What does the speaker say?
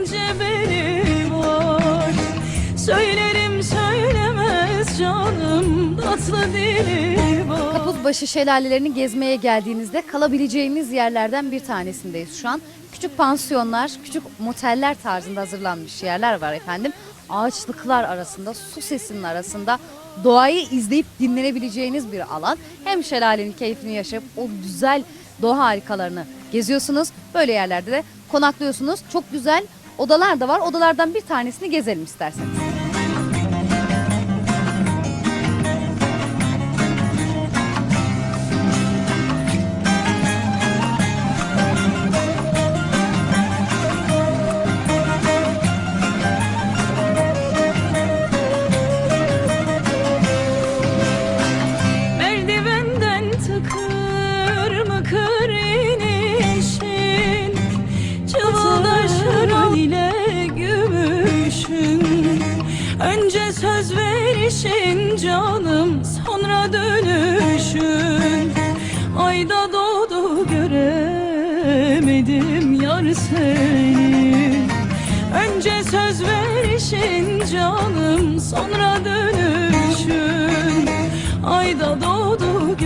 ince benim var Söylerim söylemez canım tatlı dili var Kapuzbaşı şelalelerini gezmeye geldiğinizde kalabileceğiniz yerlerden bir tanesindeyiz şu an. Küçük pansiyonlar, küçük moteller tarzında hazırlanmış yerler var efendim. Ağaçlıklar arasında, su sesinin arasında doğayı izleyip dinlenebileceğiniz bir alan. Hem şelalenin keyfini yaşayıp o güzel doğa harikalarını geziyorsunuz. Böyle yerlerde de konaklıyorsunuz. Çok güzel odalar da var. Odalardan bir tanesini gezelim isterseniz. Önce söz verişin canım sonra dönüşün Ayda doğdu göremedim yar seni. Önce söz verişin canım sonra dönüşün Ayda doğdu